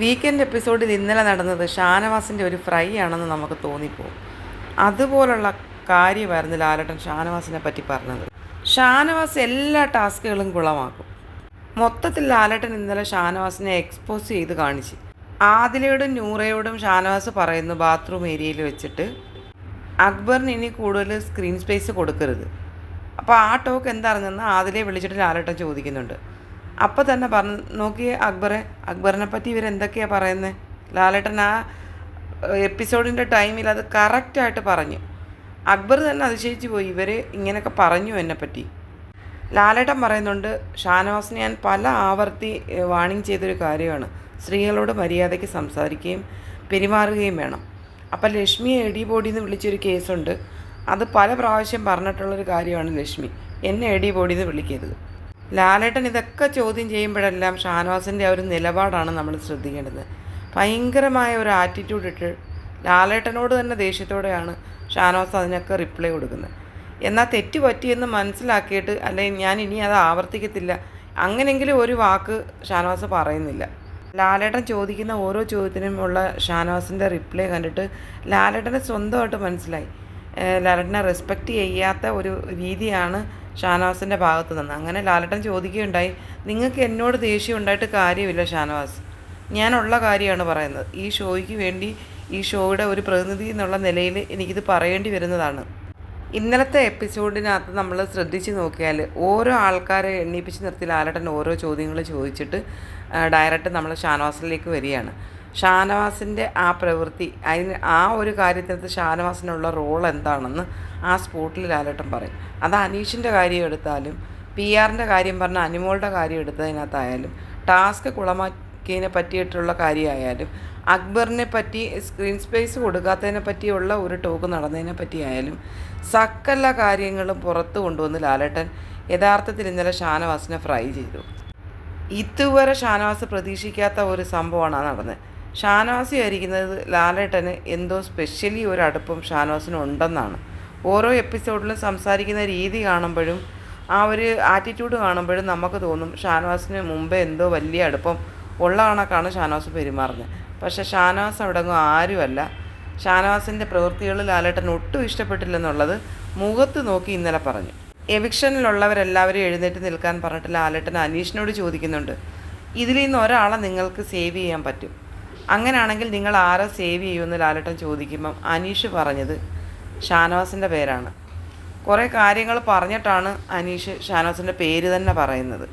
Weekend എപ്പിസോഡിൽ ഇന്നലെ നടന്നത് ഷാനവാസിന്റെ ഒരു ഫ്രൈ ആണെന്ന് നമുക്ക് തോന്നിപ്പോവും അതുപോലുള്ള കാര്യമായിരുന്നു ലാലട്ടൻ ഷാനവാസിനെ പറ്റി പറഞ്ഞത്. ഷാനവാസ് എല്ലാ ടാസ്കുകളും കുളമാക്കും. മൊത്തത്തിൽ ലാലട്ടൻ ഇന്നലെ ഷാനവാസിനെ എക്സ്പോസ് ചെയ്ത് കാണിച്ചു. ആദിലയോടും നൂറയോടും ഷാനവാസ് പറയുന്നു ബാത്റൂം ഏരിയയിൽ വെച്ചിട്ട് അക്ബറിന് ഇനി കൂടുതൽ സ്ക്രീൻ സ്പേസ് കൊടുക്കരുത്. അപ്പോൾ ആ ടോക്ക് എന്താണെന്ന് ആദിലയെ വിളിച്ചിട്ട് ലാലട്ടൻ ചോദിക്കുന്നുണ്ട്. അപ്പോൾ തന്നെ പറഞ്ഞു നോക്കിയേ അക്ബറെ അക്ബറിനെ പറ്റി ഇവരെന്തൊക്കെയാണ് പറയുന്നത് ലാലേട്ടൻ ആ എപ്പിസോഡിന്റെ ടൈമിൽ അത് കറക്റ്റായിട്ട് പറഞ്ഞു. അക്ബർ തന്നെ അതിശയിച്ചു പോയി ഇവർ ഇങ്ങനെയൊക്കെ പറഞ്ഞു എന്നെ പറ്റി. ലാലേട്ടൻ പറയുന്നുണ്ട് ഷാനവാസിന് ഞാൻ പല ആവർത്തി വാണിംഗ് ചെയ്തൊരു കാര്യമാണ്. സ്ത്രീകളോട് മര്യാദയ്ക്ക് സംസാരിക്കുകയും പെരുമാറുകയും വേണം. അപ്പം ലക്ഷ്മിയെ എടി ബോഡിന്ന് വിളിച്ചൊരു കേസുണ്ട്. അത് പല പ്രാവശ്യം പറഞ്ഞിട്ടുള്ളൊരു കാര്യമാണ് ലക്ഷ്മി. എന്നെ എടി ബോഡിന്ന് വിളിക്കരുത്. ലാലേട്ടൻ ഇതൊക്കെ ചോദ്യം ചെയ്യുമ്പോഴെല്ലാം ഷാനവാസിന്റെ ആ ഒരു നിലപാടാണ് നമ്മൾ ശ്രദ്ധിക്കേണ്ടത്. ഭയങ്കരമായ ഒരു ആറ്റിറ്റ്യൂഡ് ഇട്ട് ലാലേട്ടനോട് തന്നെ ദേഷ്യത്തോടെയാണ് ഷാനവാസ് അതിനൊക്കെ റിപ്ലൈ കൊടുക്കുന്നത്. എന്നാൽ തെറ്റ് പറ്റിയെന്ന് മനസ്സിലാക്കിയിട്ട് അല്ലെങ്കിൽ ഞാൻ ഇനി അത് ആവർത്തിക്കത്തില്ല അങ്ങനെങ്കിലും ഒരു വാക്ക് ഷാനവാസ് പറയുന്നില്ല. ലാലേട്ടൻ ചോദിക്കുന്ന ഓരോ ചോദ്യത്തിനും ഉള്ള ഷാനവാസിന്റെ റിപ്ലൈ കണ്ടിട്ട് ലാലേട്ടനെ സ്വന്തമായിട്ട് മനസ്സിലായി. ലാലേട്ടനെ റെസ്പെക്റ്റ് ചെയ്യാത്ത ഒരു രീതിയാണ് ഷാനവാസിന്റെ ഭാഗത്ത് നിന്ന്. അങ്ങനെ ലാലട്ടൻ ചോദിക്കുകയുണ്ടായി നിങ്ങൾക്ക് എന്നോട് ദേഷ്യം ഉണ്ടായിട്ട് കാര്യമില്ല ഷാനവാസ്. ഞാനുള്ള കാര്യമാണ് പറയുന്നത്. ഈ ഷോയ്ക്ക് വേണ്ടി ഈ ഷോയുടെ ഒരു പ്രതിനിധി എന്നുള്ള നിലയിൽ എനിക്കിത് പറയേണ്ടി വരുന്നതാണ്. ഇന്നലത്തെ എപ്പിസോഡിനകത്ത് നമ്മൾ ശ്രദ്ധിച്ച് നോക്കിയാൽ ഓരോ ആൾക്കാരെ എണ്ണിപ്പിച്ച് നിർത്തി ലാലട്ടൻ ഓരോ ചോദ്യങ്ങൾ ചോദിച്ചിട്ട് ഡയറക്റ്റ് നമ്മൾ ഷാനവാസിലേക്ക് വരികയാണ്. ഷാനവാസിന്റെ ആ പ്രവൃത്തി അതിന് ആ ഒരു കാര്യത്തിനകത്ത് ഷാനവാസിനുള്ള റോൾ എന്താണെന്ന് ആ സ്പോട്ടിൽ ലാലേട്ടൻ പറയും. അത് അനീഷിന്റെ കാര്യം എടുത്താലും പി ആറിന്റെ കാര്യം പറഞ്ഞ അനിമോളുടെ കാര്യം എടുത്തതിനകത്തായാലും ടാസ്ക് കുളമാക്കിയതിനെ പറ്റിയിട്ടുള്ള കാര്യമായാലും അക്ബറിനെ പറ്റി സ്ക്രീൻ സ്പേസ് കൊടുക്കാത്തതിനെ പറ്റിയുള്ള ഒരു ടോക്ക് നടന്നതിനെ പറ്റിയായാലും സകല കാര്യങ്ങളും പുറത്ത് കൊണ്ടുവന്ന് ലാലേട്ടൻ യഥാർത്ഥത്തിൽ ഇന്നലെ ഷാനവാസിനെ ഫ്രൈ ചെയ്തു. ഇതുവരെ ഷാനവാസ് പ്രതീക്ഷിക്കാത്ത ഒരു സംഭവമാണ് നടന്നത്. ഷാനവാസ് ആയിരിക്കുന്നത് ലാലേട്ടന് എന്തോ സ്പെഷ്യലി ഒരു അടുപ്പം ഷാനവാസിന് ഉണ്ടെന്നാണ്. ഓരോ എപ്പിസോഡിലും സംസാരിക്കുന്ന രീതി കാണുമ്പോഴും ആ ഒരു ആറ്റിറ്റ്യൂഡ് കാണുമ്പോഴും നമുക്ക് തോന്നും ഷാനവാസിന് മുമ്പേ എന്തോ വലിയ അടുപ്പം ഉള്ള കണക്കാണ് ഷാനവാസ് പെരുമാറുന്നത്. പക്ഷേ ഷാനവാസ് അവിടെങ്ങും ആരുമല്ല. ഷാനവാസിന്റെ പ്രവൃത്തികൾ ലാലേട്ടൻ ഒട്ടും ഇഷ്ടപ്പെട്ടില്ലെന്നുള്ളത് മുഖത്ത് നോക്കി ഇന്നലെ പറഞ്ഞു. എവിക്ഷനിലുള്ളവരെല്ലാവരും എഴുന്നേറ്റ് നിൽക്കാൻ പറഞ്ഞിട്ട് ലാലേട്ടൻ അനീഷിനോട് ചോദിക്കുന്നുണ്ട്. ഇതിൽ നിന്ന് ഒരാളെ നിങ്ങൾക്ക് സേവ് ചെയ്യാൻ പറ്റും. അങ്ങനെയാണെങ്കിൽ നിങ്ങൾ ആരെ സേവ് ചെയ്യുമെന്ന് ലാലേട്ടൻ ചോദിക്കുമ്പം അനീഷ് പറഞ്ഞത് ഷാനവാസിന്റെ പേരാണ്. കുറേ കാര്യങ്ങൾ പറഞ്ഞിട്ടാണ് അനീഷ് ഷാനവാസിന്റെ പേര് തന്നെ പറയുന്നത്.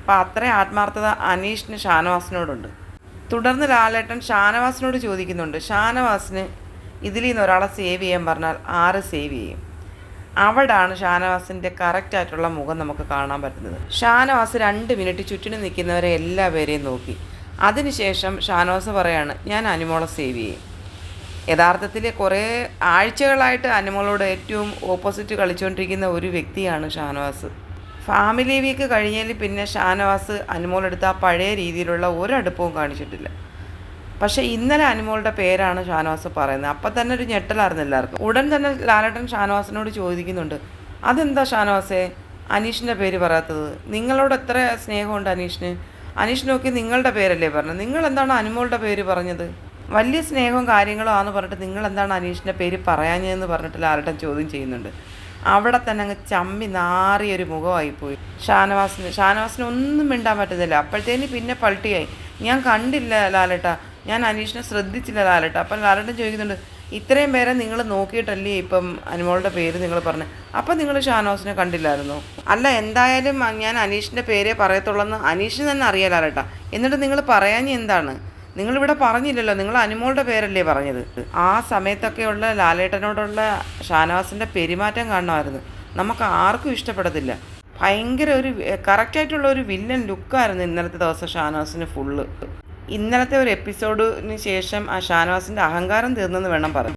അപ്പോൾ അത്രയും ആത്മാർത്ഥത അനീഷിന് ഷാനവാസിനോടുണ്ട്. തുടർന്ന് ലാലേട്ടൻ ഷാനവാസിനോട് ചോദിക്കുന്നുണ്ട് ഷാനവാസിന് ഇതിൽ നിന്ന് ഒരാളെ സേവ് ചെയ്യാൻ പറഞ്ഞാൽ ആറ് സേവ് ചെയ്യും? അവിടാണ് ഷാനവാസിന്റെ കറക്റ്റായിട്ടുള്ള മുഖം നമുക്ക് കാണാൻ പറ്റുന്നത്. ഷാനവാസ് രണ്ട് മിനിറ്റ് ചുറ്റിനും നിൽക്കുന്നവരെ എല്ലാവരെയും നോക്കി. അതിനുശേഷം ഷാനവാസ് പറയാണ് ഞാൻ അനിമോളെ സേവ് ചെയ്യും. യഥാർത്ഥത്തിൽ കുറേ ആഴ്ചകളായിട്ട് അനിമോളോട് ഏറ്റവും ഓപ്പോസിറ്റ് കളിച്ചുകൊണ്ടിരിക്കുന്ന ഒരു വ്യക്തിയാണ് ഷാനവാസ്. ഫാമിലി വീക്ക് കഴിഞ്ഞതിൽ പിന്നെ ഷാനവാസ് അനുമോളെടുത്ത ആ പഴയ രീതിയിലുള്ള ഒരടുപ്പവും കാണിച്ചിട്ടില്ല. പക്ഷേ ഇന്നലെ അനിമോളുടെ പേരാണ് ഷാനവാസ് പറയുന്നത്. അപ്പം തന്നെ ഒരു ഞെട്ടലായിരുന്നു എല്ലാവർക്കും. ഉടൻ തന്നെ ലാലേട്ടൻ ഷാനവാസിനോട് ചോദിക്കുന്നുണ്ട് അതെന്താ ഷാനവാസേ? അനീഷിന്റെ പേര് പറയാത്തത്. നിങ്ങളോട് എത്ര സ്നേഹമുണ്ട് അനീഷിന്? അനീഷ് നോക്കി നിങ്ങളുടെ പേരല്ലേ പറഞ്ഞത്? നിങ്ങൾ എന്താണ് അനുമോളുടെ പേര് പറഞ്ഞത്? വലിയ സ്നേഹവും കാര്യങ്ങളും ആണെന്ന് പറഞ്ഞിട്ട് നിങ്ങൾ എന്താണ് അനീഷിന്റെ പേര് പറയാഞ്ഞതെന്ന് പറഞ്ഞിട്ട് ലാലട്ടൻ ചോദ്യം ചെയ്യുന്നുണ്ട്. അവിടെ തന്നെ അങ്ങ് ചമ്മി നാറിയൊരു മുഖമായിപ്പോയി ഷാനവാസിന് ഷാനവാസിന് ഒന്നും മിണ്ടാൻ പറ്റുന്നില്ല. അപ്പോഴത്തേന് പിന്നെ പൾട്ടിയായി. ഞാൻ കണ്ടില്ല ലാലേട്ട. ഞാൻ അനീഷിനെ ശ്രദ്ധിച്ചില്ല ലാലേട്ട. അപ്പം ലാലേട്ടൻ ചോദിക്കുന്നുണ്ട് ഇത്രയും പേരെ നിങ്ങൾ നോക്കിയിട്ടല്ലേ ഇപ്പം അനുമോളുടെ പേര് നിങ്ങൾ പറഞ്ഞു. അപ്പം നിങ്ങൾ ഷാനോസിനെ കണ്ടില്ലായിരുന്നു? അല്ല എന്തായാലും ഞാൻ അനീഷിന്റെ പേരേ പറയത്തുള്ളെന്ന് അനീഷിന് തന്നെ അറിയാം ലാലേട്ട എന്നിട്ട് നിങ്ങൾ പറയാൻ എന്താണ്? നിങ്ങളിവിടെ പറഞ്ഞില്ലല്ലോ നിങ്ങൾ അനുമോളുടെ പേരല്ലേ പറഞ്ഞത്. ആ സമയത്തൊക്കെയുള്ള ലാലേട്ടനോടുള്ള ഷാനവാസിന്റെ പെരുമാറ്റം കാണുമായിരുന്നു നമുക്ക് ആർക്കും ഇഷ്ടപ്പെടത്തില്ല. ഭയങ്കര ഒരു കറക്റ്റായിട്ടുള്ള ഒരു വില്ലൻ ലുക്കായിരുന്നു ഇന്നലത്തെ ദിവസം ഷാനവാസിന് ഫുള്ള്. ഇന്നലത്തെ ഒരു എപ്പിസോഡിന് ശേഷം ആ ഷാനവാസിന്റെ അഹങ്കാരം തീർന്നെന്ന് വേണം പറയാൻ.